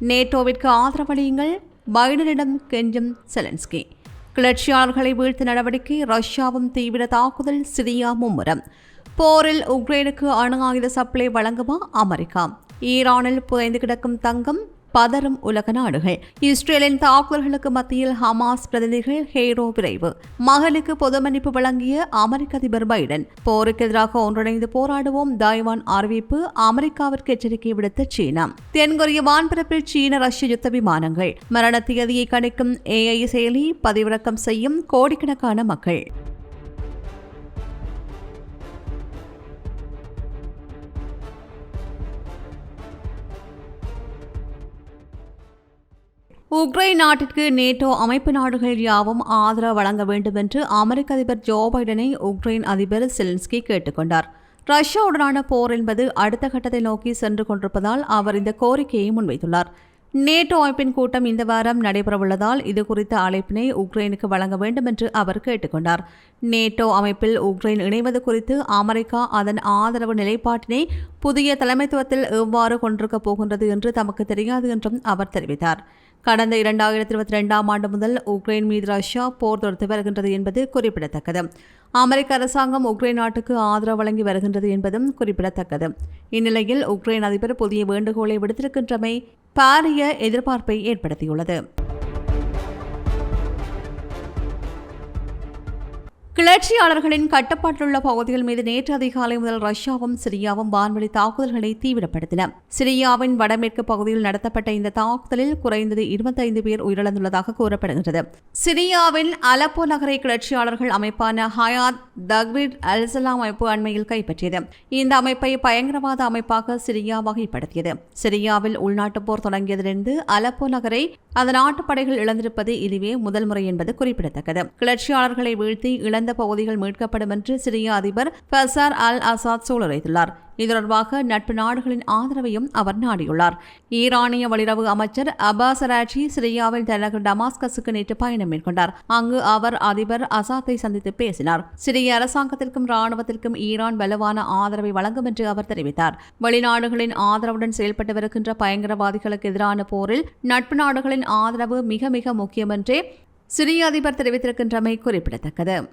நேட்டோவிற்கு ஆதரவளியுங்கள் பைடனிடம் கெஞ்சும் செலன்ஸ்கி. கிளர்ச்சியாளர்களை வீழ்த்த நடவடிக்கை ரஷ்யாவும் தீவிர தாக்குதல் சிரியா மும்முரம். போரில் உக்ரைனுக்கு அணு ஆயுத சப்ளை வழங்குமா அமெரிக்கா. ஈரானில் புதைந்து கிடக்கும் தங்கம் பதறும் உலக நாடுகள். இஸ்ரேலின் தாக்குதல்களுக்கு மத்தியில் ஹமாஸ் பிரதிநிதிகள் ஹேரோ விரைவு. மகளுக்கு பொது மன்னிப்பு வழங்கிய அமெரிக்க அதிபர் பைடன். போருக்கு எதிராக ஒன்றிணைந்து போராடுவோம் தாய்வான் அறிவிப்பு அமெரிக்காவிற்கு எச்சரிக்கை விடுத்த சீனா. தென்கொரிய வான்பரப்பில் சீன ரஷ்ய யுத்த விமானங்கள். மரண தேதியை கணிக்கும் ஏஐ செயலி பதிவிறக்கம் செய்யும் கோடிக்கணக்கான மக்கள். உக்ரைன் நாட்டிற்கு நேட்டோ அமைப்பு நாடுகள் யாவும் ஆதரவு வழங்க வேண்டும் என்று அமெரிக்க அதிபர் ஜோ பைடனை உக்ரைன் அதிபர் செலன்ஸ்கி கேட்டுக்கொண்டார் ரஷ்யாவுடனான போர் என்பது அடுத்த கட்டத்தை நோக்கி சென்று கொண்டிருப்பதால் அவர் இந்த கோரிக்கையை முன்வைத்துள்ளார். நேட்டோ அமைப்பின் கூட்டம் இந்த வாரம் நடைபெறவுள்ளதால் இது குறித்த அழைப்பினை உக்ரைனுக்கு வழங்க வேண்டும் என்று அவர் கேட்டுக்கொண்டார் நேட்டோ அமைப்பில் உக்ரைன் இணைவது குறித்து அமெரிக்கா அதன் ஆதரவு நிலைப்பாட்டினை புதிய தலைமைத்துவத்தில் எவ்வாறு கொண்டிருக்கப் போகின்றது என்று தமக்கு தெரியாது என்றும் அவர் தெரிவித்தார். கடந்த இரண்டாயிரத்தி இருபத்தி ரெண்டாம் ஆண்டு முதல் உக்ரைன் மீது ரஷ்யா போர் தொடுத்து வருகின்றது என்பது குறிப்பிடத்தக்கது. அமெரிக்க அரசாங்கம் உக்ரைன் நாட்டுக்கு ஆதரவு வழங்கி வருகின்றது என்பதும் குறிப்பிடத்தக்கது. இந்நிலையில் உக்ரைன் அதிபர் புதிய வேண்டுகோளை விடுத்திருக்கின்றமை பாரிய எதிர்பார்ப்பை ஏற்படுத்தியுள்ளது. கிளர்ச்சியாளர்களின் கட்டப்பட்டுள்ள பகுதிகள் மீது நேற்று அதிகாலை முதல் ரஷ்யாவும் சிரியாவும் வான்வழி தாக்குதல்களை தீவிரப்படுத்தின. சிரியாவின் வடமேற்கு பகுதியில் நடத்தப்பட்ட இந்த தாக்குதலில் குறைந்தது இருபத்தைந்து பேர் உயிரிழந்துள்ளதாக கூறப்படுகிறது சிரியாவின் அலப்போ நகரை கிளர்ச்சியாளர்கள் அமைப்பான ஹயாத் தக்ரிட் அல்சலாம் அமைப்பு அண்மையில் கைப்பற்றியது. இந்த அமைப்பை பயங்கரவாத அமைப்பாக சிரியா வகைப்படுத்தியது. சிரியாவில் உள்நாட்டுப் போர் தொடங்கியதிலிருந்து அலப்போ நகரை அதன் நாட்டு படைகள் இழந்திருப்பது இதுவே முதல் முறை என்பது குறிப்பிடத்தக்கது. கிளர்ச்சியாளர்களை வீழ்த்தி இழந்த பகுதிகள் மீட்கப்படும் என்று சிரிய அதிபர் ஃபசார் அல் அசாத் சூளுரைத்துள்ளார் இது தொடர்பாக நட்பு நாடுகளின் ஆதரவையும் அவர் நாடியுள்ளார். ஈரானிய வெளியுறவு அமைச்சர் அபாஸ் ராஜி சிரியாவில் தலைநகர் டமாஸ்கஸுக்கு நேற்று பயணம் மேற்கொண்டார். அங்கு அவர் அதிபர் அசாத்தை சந்தித்து பேசினார். சிரிய அரசாங்கத்திற்கும் ராணுவத்திற்கும் ஈரான் வலுவான ஆதரவை வழங்கும் என்று அவர் தெரிவித்தார். வெளிநாடுகளின் ஆதரவுடன் செயல்பட்டு வருகின்ற பயங்கரவாதிகளுக்கு எதிரான போரில் நட்பு நாடுகளின் ஆதரவு மிக மிக முக்கியம் என்றே சிரிய அதிபர் தெரிவித்திருக்கின்றமை குறிப்பிடத்தக்கது.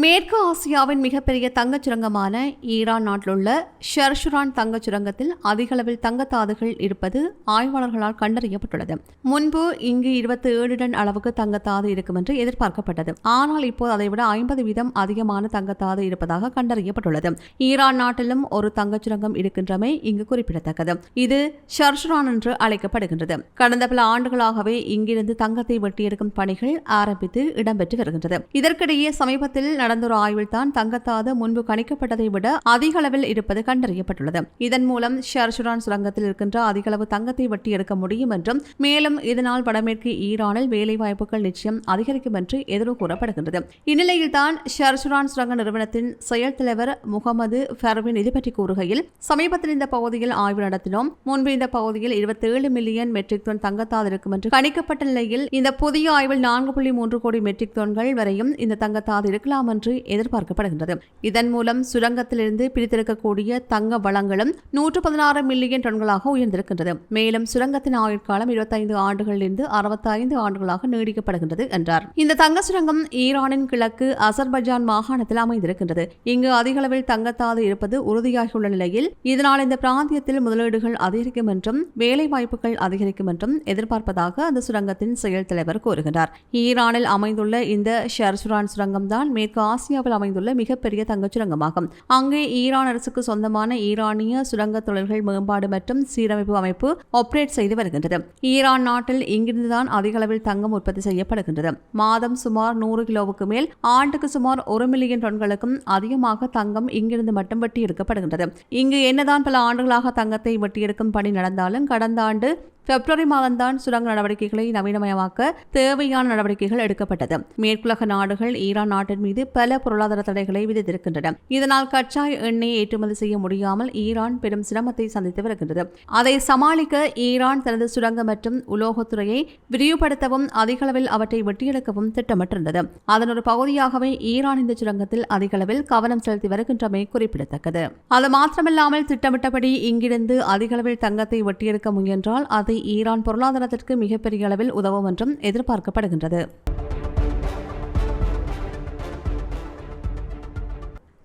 மேற்கு ஆசியாவின் மிகப்பெரிய தங்கச் சுரங்கமான ஈரான் நாட்டிலுள்ள ஷெர்ஷுரான் தங்கச் சுரங்கத்தில் அதிகளவில் தங்கத்தாதுகள் இருப்பது ஆய்வாளர்களால் கண்டறியப்பட்டுள்ளது. முன்பு இங்கு இருபத்தி ஏழு டன் அளவுக்கு தங்கத்தாது இருக்கும் என்று எதிர்பார்க்கப்பட்டது. ஆனால் இப்போது அதைவிட ஐம்பது வீதம் அதிகமான தங்கத்தாது இருப்பதாக கண்டறியப்பட்டுள்ளது. ஈரான் நாட்டிலும் ஒரு தங்கச் சுரங்கம் இருக்கின்றமை இங்கு குறிப்பிடத்தக்கது. இது ஷர்ஷுரான் என்று அழைக்கப்படுகின்றது. கடந்த பல ஆண்டுகளாகவே இங்கிருந்து தங்கத்தை வெட்டியெடுக்கும் பணிகள் ஆரம்பித்து இடம்பெற்று வருகின்றது. இதற்கிடையே சமீபத்தில் நடந்த ஒரு ஆய்வில் தான் தங்கத்தாது முன்பு கணிக்கப்பட்டதை விட அதிக அளவில் இருப்பது கண்டறியப்பட்டுள்ளது. இதன் மூலம் ஷர்ஷுரான் சுரங்கத்தில் இருக்கின்ற அதிக அளவு தங்கத்தை வெட்டி எடுக்க முடியும் என்றும் மேலும் இதனால் வடமேற்கு ஈரானில் வேலைவாய்ப்புகள் நிச்சயம் அதிகரிக்கும் என்று எதிர்வு கூறப்படுகின்றது. இந்நிலையில் தான் ஷர்ஷுரான் சுரங்க நிறுவனத்தின் செயல் தலைவர் முகமது ஃபர்வின் இது பற்றி கூறுகையில் சமீபத்தில் இந்த பகுதியில் ஆய்வு நடத்தினோம். முன்பு இந்த பகுதியில் இருபத்தேழு மில்லியன் மெட்ரிக் டன் தங்கத்தாது இருக்கும் என்று கணிக்கப்பட்ட நிலையில் இந்த புதிய ஆய்வில் நான்கு புள்ளி மூன்று கோடி மெட்ரிக் டன்கள் வரையும் இந்த தங்கத்தாது இருக்கலாம் என்று எதிர்பார்க்கப்படுகின்றது. இதன் மூலம் சுரங்கத்திலிருந்து பிரித்திருக்கக்கூடிய தங்க வளங்களும் நூற்று பதினாறு மில்லியன் டன்களாக உயர்ந்திருக்கின்றது. மேலும் சுரங்கத்தின் ஆயுட்காலம் இருபத்தைந்து ஆண்டுகளிலிருந்து அறுபத்தைந்து ஆண்டுகளாக நீடிக்கப்படுகின்றது என்றார். இந்த தங்க சுரங்கம் ஈரானின் கிழக்கு அசர்பைஜான் மாகாணத்தில் அமைந்திருக்கின்றது. இங்கு அதிக அளவில் தங்கத்தாது இருப்பது உறுதியாகியுள்ள நிலையில் இதனால் இந்த பிராந்தியத்தில் முதலீடுகள் அதிகரிக்கும் என்றும் வேலை வாய்ப்புகள் அதிகரிக்கும் என்றும் எதிர்பார்ப்பதாக அந்த சுரங்கத்தின் செயல் தலைவர் கூறுகிறார் ஈரானில் அமைந்துள்ள இந்த ஷர்சுரான் சுரங்கம் தான் மேற்கு ஆசியாவில் அமைந்துள்ள மிகப்பெரிய தங்கச் சுரங்கமாகும். அங்கே ஈரான் அரசுக்கு சொந்தமான ஈரானிய சுரங்க தொழில்கள் மேம்பாடு மற்றும் சீரமைப்பு அமைப்பு ஆப்ரேட் செய்து வருகின்றது. ஈரான் நாட்டில் இங்கிருந்துதான் அதிக அளவில் தங்கம் உற்பத்தி செய்யப்படுகின்றது. மாதம் சுமார் நூறு கிலோவுக்கு மேல் ஆண்டுக்கு சுமார் ஒரு மில்லியன் டன்களுக்கும் அதிகமாக தங்கம் இங்கிருந்து மட்டும் வெட்டி எடுக்கப்படுகின்றது இங்கு என்னதான் பல ஆண்டுகளாக தங்கத்தை வெட்டியெடுக்கும் பணி நடந்தாலும் கடந்த ஆண்டு பிப்ரவரி மாதம்தான் சுரங்க நடவடிக்கைகளை நவீனமயமாக்க தேவையான நடவடிக்கைகள் எடுக்கப்பட்டது. மேற்குலக நாடுகள் ஈரான் நாட்டின் மீது பல பொருளாதார தடைகளை விதித்திருக்கின்றன. இதனால் கச்சா எண்ணெயை ஏற்றுமதி செய்ய முடியாமல் ஈரான் பெரும் சிரமத்தை சந்தித்து வருகின்றது. அதை சமாளிக்க ஈரான் தனது சுரங்க மற்றும் உலோகத்துறையை விரிவுபடுத்தவும் அதிகளவில் அவற்றை வெட்டியெடுக்கவும் திட்டமிட்டிருந்தது. அதன் ஒரு பகுதியாகவே ஈரான் இந்த சுரங்கத்தில் அதிகளவில் கவனம் செலுத்தி வருகின்றமை குறிப்பிடத்தக்கது. அது மாத்திரமில்லாமல் திட்டமிட்டபடி இங்கிருந்து அதிகளவில் தங்கத்தை வெட்டியெடுக்க முயன்றால் அது ஈரான் பொருளாதாரத்திற்கு மிகப்பெரிய அளவில் உதவும் என்றும் எதிர்பார்க்கப்படுகின்றது.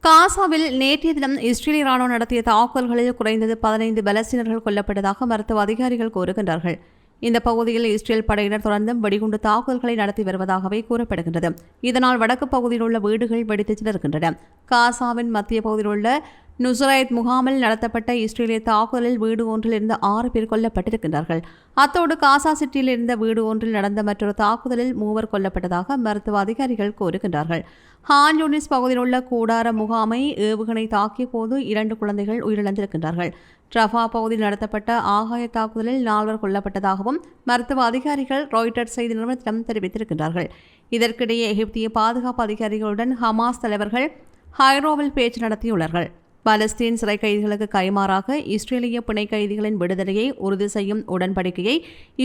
காசாவில் நேற்றைய தினம் இஸ்ரேலிய ராணுவம் நடத்திய தாக்குதல்களில் குறைந்தது பதினைந்து பலஸ்தீனர்கள் கொல்லப்பட்டதாக மருத்துவ அதிகாரிகள் கூறுகின்றார்கள். இந்த பகுதியில் இஸ்ரேல் படையினர் தொடர்ந்தும் வெடிகுண்டு தாக்குதல்களை நடத்தி வருவதாகவே கூறப்படுகின்றது. இதனால் வடக்கு பகுதியில் உள்ள வீடுகள் வெடித்து சிதறுகின்றன. காசாவின் மத்திய பகுதியில் உள்ள நுசராயத் முகாமில் நடத்தப்பட்ட இஸ்ரேலிய தாக்குதலில் வீடு ஒன்றில் இருந்த ஆறு பேர் கொல்லப்பட்டிருக்கின்றார்கள். அத்தோடு காசா சிட்டியில் இருந்த வீடு ஒன்றில் நடந்த மற்றொரு தாக்குதலில் மூவர் கொல்லப்பட்டதாக மருத்துவ அதிகாரிகள் கூறுகின்றார்கள். ஹான் யூனிஸ் பகுதியில் உள்ள கூடார முகாமை ஏவுகணை தாக்கிய போது இரண்டு குழந்தைகள் உயிரிழந்திருக்கின்றார்கள். ட்ரஃபா பகுதியில் நடத்தப்பட்ட ஆகாய தாக்குதலில் நால்வர் கொல்லப்பட்டதாகவும் மருத்துவ அதிகாரிகள் ராய்டர் செய்தி நிறுவனத்திடம் தெரிவித்திருக்கின்றார்கள். இதற்கிடையே எகிப்திய பாதுகாப்பு அதிகாரிகளுடன் ஹமாஸ் தலைவர்கள் ஹைரோவில் பேச்சு நடத்தியுள்ளார்கள். பாலஸ்தீன் சிறை கைதிகளுக்கு கைமாறாக இஸ்ரேலிய பிணை கைதிகளின் விடுதலையை உறுதி செய்யும் உடன்படிக்கையை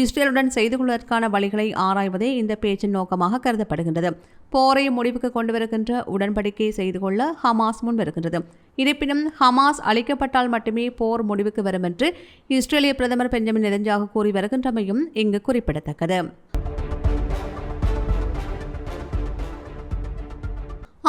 இஸ்ரேலுடன் செய்து கொள்வதற்கான வழிகளை ஆராய்வதே இந்த பேச்சின் நோக்கமாக கருதப்படுகின்றது. போரை முடிவுக்கு கொண்டு வருகின்ற உடன்படிக்கை செய்து கொள்ள ஹமாஸ் முன்வருகின்றது. இருப்பினும் ஹமாஸ் அளிக்கப்பட்டால் மட்டுமே போர் முடிவுக்கு வரும் என்று இஸ்ரேலிய பிரதமர் பெஞ்சமின் நெதஞ்சாக கூறி வருகின்றமையும் இங்கு குறிப்பிடத்தக்கது.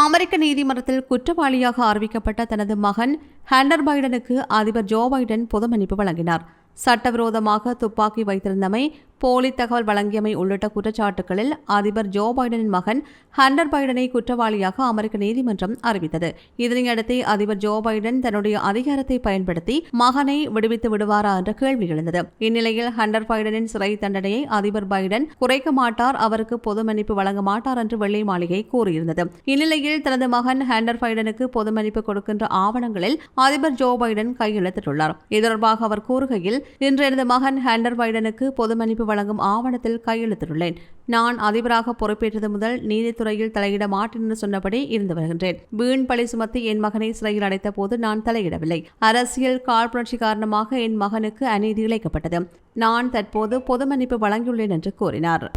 அமெரிக்க நீதிமன்றத்தில் குற்றவாளியாக அறிவிக்கப்பட்ட தனது மகன் ஹண்டர் பைடனுக்கு அதிபர் ஜோ பைடன் பொது மன்னிப்பு வழங்கினார். சட்டவிரோதமாக துப்பாக்கி வைத்திருந்தமை போலி தகவல் வழங்கியமை உள்ளிட்ட குற்றச்சாட்டுகளில் அதிபர் ஜோ பைடனின் மகன் ஹண்டர் பைடனை குற்றவாளியாக அமெரிக்க நீதிமன்றம் அறிவித்தது. இதனையடுத்து அதிபர் ஜோ பைடன் தன்னுடைய அதிகாரத்தை பயன்படுத்தி மகனை விடுவித்து விடுவாரா என்ற கேள்வி எழுந்தது. இந்நிலையில் ஹண்டர் பைடனின் சிறை தண்டனையை அதிபர் பைடன் குறைக்க மாட்டார் அவருக்கு பொது மன்னிப்பு வழங்க மாட்டார் என்று வெள்ளை மாளிகை கூறியிருந்தது. இந்நிலையில் தனது மகன் ஹண்டர் பைடனுக்கு பொது மன்னிப்பு கொடுக்கின்ற ஆவணங்களில் அதிபர் ஜோ பைடன் கையெழுத்திட்டுள்ளார். இது தொடர்பாக அவர் கூறுகையில் இன்று எனது மகன் ஹண்டர் பைடனுக்கு பொது மன்னிப்பு வழங்கும் ஆவணத்தில் கையெழுத்திட்டுள்ளேன். நான் அதிபராக பொறுப்பேற்றது முதல் நீதித்துறையில் தலையிட மாட்டேன் என்று சொன்னபடி இருந்து வருகின்றேன். வீண் பழி சுமத்தி என் மகனை சிறையில் அடைத்த போது நான் தலையிடவில்லை. அரசியல் காழ்ப்புணர்ச்சி காரணமாக என் மகனுக்கு அநீதி இழைக்கப்பட்டது. நான் தற்போது பொது மன்னிப்பு வழங்கியுள்ளேன் என்று கூறினார்.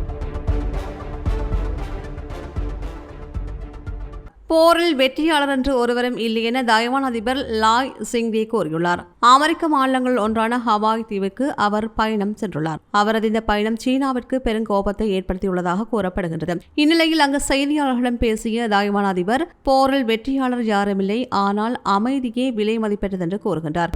போரில் வெற்றியாளர் என்று ஒருவரும் இல்லை என தயவான் அதிபர் லாய் சிங்வே கூறியுள்ளார். அமெரிக்க மாநிலங்கள் ஒன்றான ஹவாய் தீவுக்கு அவர் பயணம் சென்றுள்ளார். அவரது இந்த பயணம் சீனாவிற்கு பெருங்கோபத்தை ஏற்படுத்தியுள்ளதாக கூறப்படுகின்றது. இந்நிலையில் அங்கு செய்தியாளர்களிடம் பேசிய தாய்வான் அதிபர் போரில் வெற்றியாளர் யாருமில்லை ஆனால் அமைதியே விலை மதிப்பெற்றது என்று கூறுகின்றார்.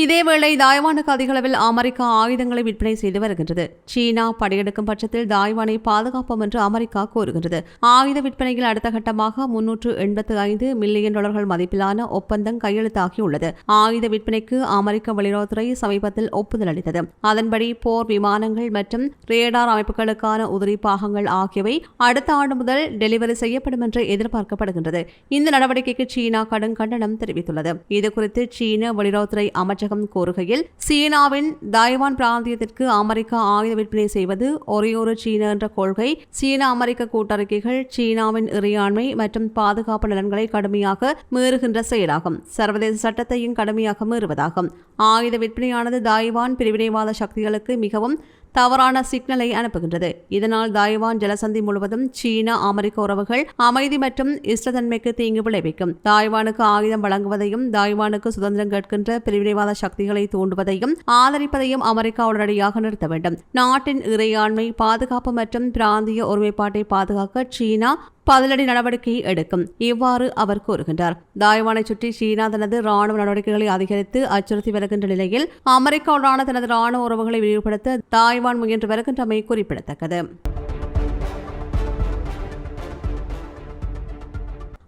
இதேவேளை தாய்வானுக்கு அதிகளவில் அமெரிக்கா ஆயுதங்களை விற்பனை செய்து வருகின்றது. சீனா படையெடுக்கும் பட்சத்தில் தாய்வானை பாதுகாப்போம் என்று அமெரிக்கா கூறுகின்றது. ஆயுத விற்பனையில் அடுத்த கட்டமாக முன்னூற்று எண்பத்து ஐந்து மில்லியன் டாலர்கள் மதிப்பிலான ஒப்பந்தம் கையெழுத்தாகியுள்ளது. ஆயுத விற்பனைக்கு அமெரிக்க வெளியுறவுத்துறை சமீபத்தில் ஒப்புதல் அளித்தது. அதன்படி போர் விமானங்கள் மற்றும் ரேடார் அமைப்புகளுக்கான உதிரி பாகங்கள் ஆகியவை அடுத்த ஆண்டு முதல் டெலிவரி செய்யப்படும் என்று எதிர்பார்க்கப்படுகின்றது. இந்த நடவடிக்கைக்கு சீனா கடும் கண்டனம் தெரிவித்துள்ளது. இதுகுறித்து சீன வெளியுறவுத்துறை அமைச்சர் அமைச்சகம் கூறுகையில் சீனாவின் தாய்வான் பிராந்தியத்திற்கு அமெரிக்கா ஆயுத விற்பனை செய்வது ஒரே ஒரு சீன என்ற கொள்கை. சீன அமெரிக்க கூட்டறிக்கைகள் சீனாவின் இறையாண்மை மற்றும் பாதுகாப்பு நலன்களை கடுமையாக மீறுகின்ற செயலாகும். சர்வதேச சட்டத்தையும் கடுமையாக மீறுவதாகும். ஆயுத விற்பனையானது தாய்வான் பிரிவினைவாத சக்திகளுக்கு மிகவும் தவறான சிக்னலை அனுப்புகின்றது. இதனால் தாய்வான் ஜலசந்தி முழுவதும் சீனா அமெரிக்க உறவுகள் அமைதி மற்றும் இஷ்டத்தன்மைக்கு தீங்கு விளைவிக்கும். தாய்வானுக்கு ஆயுதம் வழங்குவதையும் தாய்வானுக்கு சுதந்திரம் கேட்கின்ற பிரிவினைவாத சக்திகளை தூண்டுவதையும் ஆதரிப்பதையும் அமெரிக்கா உடனடியாக நிறுத்த வேண்டும். நாட்டின் இறையாண்மை பாதுகாப்பு மற்றும் பிராந்திய ஒருமைப்பாட்டை பாதுகாக்க சீனா பதிலடி நடவடிக்கை எடுக்கும். இவ்வாறு அவர் கூறுகின்றார். தாய்வானை சுற்றி சீனா தனது ராணுவ நடவடிக்கைகளை அதிகரித்து அச்சுறுத்தி வருகின்ற நிலையில் அமெரிக்காவுடனான தனது ராணுவ உறவுகளை விரிவுபடுத்த தாய்வான் முயன்று வருகின்றமை குறிப்பிடத்தக்கது.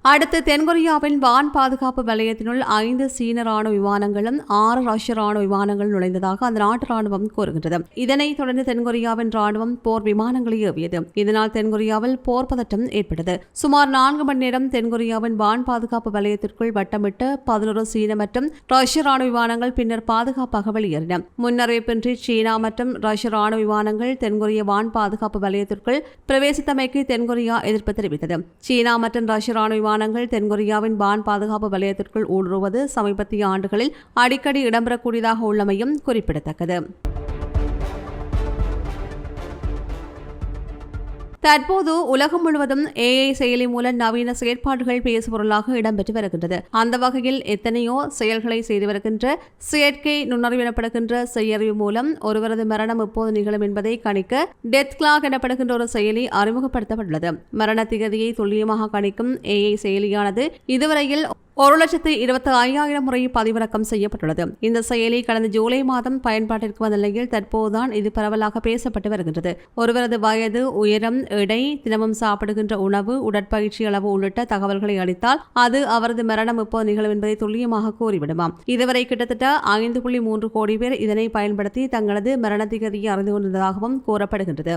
அடுத்து தென்கொரியாவின் வான் பாதுகாப்பு வலயத்தினுள் ஐந்து சீன ராணுவ விமானங்களும் ஆறு ரஷ்ய ராணுவ விமானங்கள் நுழைந்ததாக அந்த நாட்டு ராணுவம் கூறுகின்றது. இதனைத் தொடர்ந்து தென்கொரியாவின் ராணுவம் போர் விமானங்களை ஏவியது. இதனால் தென்கொரியாவில் போர் பதட்டம் ஏற்பட்டது. சுமார் நான்கு மணி நேரம் தென்கொரியாவின் வான் பாதுகாப்பு வலயத்திற்குள் வட்டமிட்டு பதினோரு சீன மற்றும் ரஷ்ய ராணுவ விமானங்கள் பின்னர் பாதுகாப்பாக வெளியேறின. முன்னறிவிப்பின்றி சீனா மற்றும் ரஷ்ய ராணுவ விமானங்கள் தென்கொரிய வான் பாதுகாப்பு வலயத்திற்குள் பிரவேசித்தமைக்கு தென்கொரியா எதிர்ப்பு தெரிவித்தது. சீனா மற்றும் ரஷ்ய ராணுவ விமானங்கள் தென்கொரியாவின் வான் பாதுகாப்பு வலயத்திற்குள் ஊடுருவது சமீபத்திய ஆண்டுகளில் அடிக்கடி இடம்பெறக்கூடியதாக உள்ளமையும் குறிப்பிடத்தக்கது. தற்போது உலகம் முழுவதும் ஏஐ செயலி மூலம் நவீன செயற்பாடுகள் பேசுபொருளாக இடம்பெற்று வருகின்றது. அந்த வகையில் எத்தனையோ செயல்களை செய்து வருகின்ற செயற்கை நுண்ணறிவு எனப்படுகின்ற செயறிவு மூலம் ஒருவரது மரணம் எப்போது நிகழும் என்பதை கணிக்க டெத் கிளாக் எனப்படுகின்ற ஒரு செயலி அறிமுகப்படுத்தப்பட்டுள்ளது. மரண திகதியை துல்லியமாக கணிக்கும் ஏஐ செயலியானது இதுவரையில் ஒரு லட்சத்து இருபத்தி ஐயாயிரம் முறை பதிவிறக்கம் செய்யப்பட்டுள்ளது. இந்த செயலி கடந்த ஜூலை மாதம் பயன்பாட்டிற்கு வந்த நிலையில் தற்போதுதான் இது பரவலாக பேசப்பட்டு வருகின்றது. ஒருவரது வயது உயரம் எடை தினமும் சாப்பிடுகின்ற உணவு உடற்பயிற்சி அளவு உள்ளிட்ட தகவல்களை அளித்தால் அது அவரது மரணம் எப்போது நிகழும் என்பதை துல்லியமாக கூறிவிடுமாம். இதுவரை கிட்டத்தட்ட ஐந்து புள்ளி மூன்று கோடி பேர் இதனை பயன்படுத்தி தங்களது மரண திகதியை அறிந்து கொண்டதாகவும் கூறப்படுகின்றது.